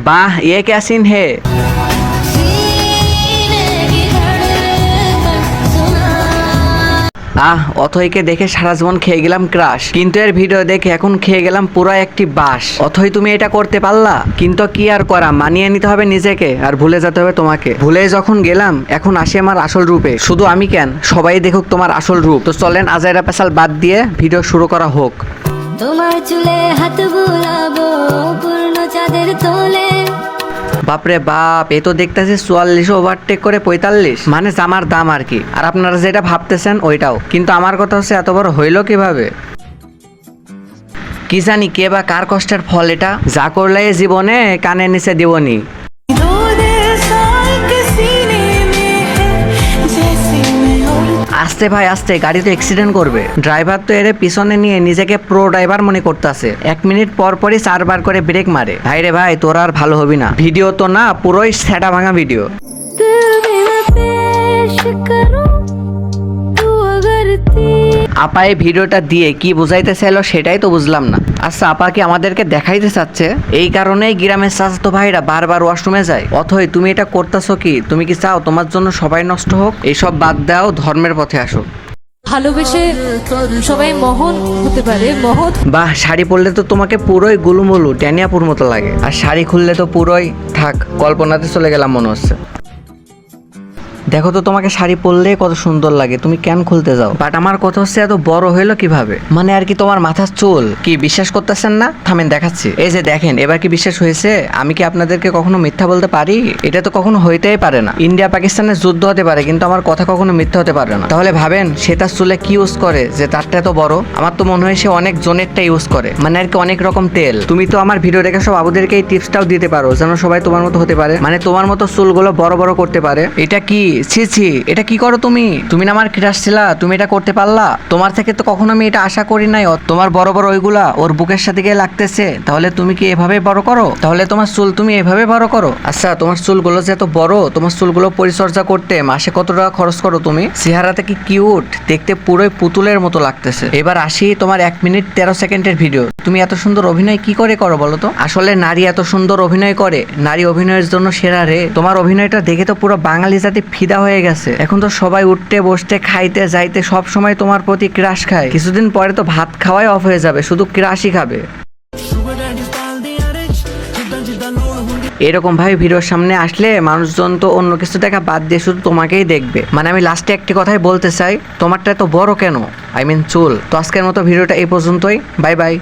বাহ ये क्या सीन है सीने की धड़कन सुना আহ অথইকে দেখে সারা জীবন খেয়ে গেলাম ক্রাশ কিন্তু এর ভিডিও দেখে এখন খেয়ে গেলাম পুরো একটি বাস অথই তুমি এটা করতে পারলা কিন্তু কি আর করা মানিয়ে নিতে হবে নিজেকে আর ভুলে যেতে হবে তোমাকে ভুলে যখন গেলাম এখন আসি আমার আসল রূপে শুধু আমি কেন সবাই দেখুক তোমার আসল রূপ তো চলেন আজাইরা পেশাল বাদ দিয়ে ভিডিও শুরু করা হোক তোমার চুলে হাত বুলাবো পূর্ণ চাঁদের তোলে বাপরে বাপ, এ তো দেখতেছি চুয়াল্লিশ ওভারটেক করে পঁয়তাল্লিশ। মানে জামার দাম আর কি। আর আপনারা যেটা ভাবতেছেন ওইটাও। কিন্তু আমার কথা হচ্ছে, এত বড় হইল কীভাবে? কি জানি কে বা কার কষ্টের ফল এটা? যা করলে জীবনে কানে নিচে দিবনি। আস্তে ভাই, আস্তে গাড়ি তো অ্যাক্সিডেন্ট করবে। ড্রাইভার তো এর পিছনে নিয়ে নিজেকে প্রো ড্রাইভার মনে করতেছে। এক মিনিট পর পরই চারবার করে ব্রেক মারে। ভাই রে ভাই, তোর আর ভালো হবি না। ভিডিও তো না, পুরোই সেটা ভাঙা ভিডিও আপা এই ভিডিওটা দিয়ে কি বুঝাইতে চাইলো সেটাই তো বুঝলাম না। আচ্ছা আপা কি আমাদেরকে দেখাইতে চাচ্ছে? এই কারণেই গ্রামের স্বাস্থ্য ভাইরা বারবার ওয়াশরুমে যায়। অথই তুমি এটা করতেছো কি? তুমি কি চাও তোমার জন্য সবাই নষ্ট হোক? এইসব বাদ দাও ধর্মের পথে আসো। ভালোবেসে সবাই মহন হতে পারে মহৎ। বাহ শাড়ি পরলে তো তোমাকে পুরোই গুলুমুলু ড্যানিয়াপুর মতো লাগে। আর শাড়ি খুললে তো পুরোই থাক কল্পনাতে চলে গেলাম মনে হচ্ছে। দেখো তো তোমাকে শাড়ি পরলে কত সুন্দর লাগে, তুমি কেন খুলতে যাও? বাট আমার কথা হচ্ছে এত বড় হইল কীভাবে? মানে আর কি তোমার মাথার চুল? কি বিশ্বাস করতেছেন না? থামেন, দেখাচ্ছি। এই যে দেখেন, এবার কি বিশ্বাস হয়েছে? আমি কি আপনাদেরকে কখনো মিথ্যা বলতে পারি? এটা তো কখনো হইতেই পারে না। ইন্ডিয়া পাকিস্তানের যুদ্ধ হতে পারে, কিন্তু আমার কথা কখনো মিথ্যা হতে পারে না। তাহলে ভাবেন, সে তার চুলে কি ইউজ করে যে তারটা এত বড়? আমার তো মনে হয় সে অনেক জনেরটা ইউজ করে। মানে আর কি অনেক রকম তেল। তুমি তো আমার ভিডিও দেখে সব আবুদেরকে এই টিপসটাও দিতে পারো, যেন সবাই তোমার মতো হতে পারে। মানে তোমার মতো চুলগুলো বড় বড় করতে পারে। এটা কি? ছি ছি, এটা কি করো তুমি? তুমি না আমার ক্রাশ ছিলা, তুমি এটা করতে পারলা? তোমার থেকে তো কখনো আমি এটা আশা করি নাই। তোমার বড় বড় ওইগুলা ওর বুকের সাথে গিয়ে লাগতেছে। তাহলে তুমি কি এভাবে বড় করো? তাহলে তোমার চুল তুমি এভাবে বড় করো? আচ্ছা তোমার চুলগুলো যে এত বড়, তোমার চুলগুলো পরিচর্যা করতে মাসে কত টাকা খরচ করো তুমি? চেহারাতে কি কিউট দেখতে পুরোই পুতুলের মতো লাগতেছে। এবার আসি তোমার এক মিনিট তেরো সেকেন্ডের ভিডিও তুমি এত সুন্দর অভিনয় কি করে করো বলো তো? আসলে নারী এত সুন্দর অভিনয় করে। নারী অভিনয়ের জন্য সেরা রে। তোমার অভিনয়টা দেখে তো পুরো বাঙালি জাতি ফিদা হয়ে গেছে। এখন তো সবাই উঠতে, বসতে, খাইতে, যাইতে সব সময় তোমার প্রতি ক্রাশ খায়। কিছুদিন পরে তো ভাত খাওয়াই অফ হয়ে যাবে, শুধু ক্রাশই খাবে। এরকম ভাবে ভিডিওর সামনে আসলে মানুষজন তো অন্য কিছু দেখা বাদ দিয়ে শুধু তোমাকেই দেখবে। মানে আমি লাস্টে একটি কথাই বলতে চাই, তোমারটা এত বড় কেন? আই মিন চুল। তো আজকের মতো ভিডিওটা এই পর্যন্তই। Bye bye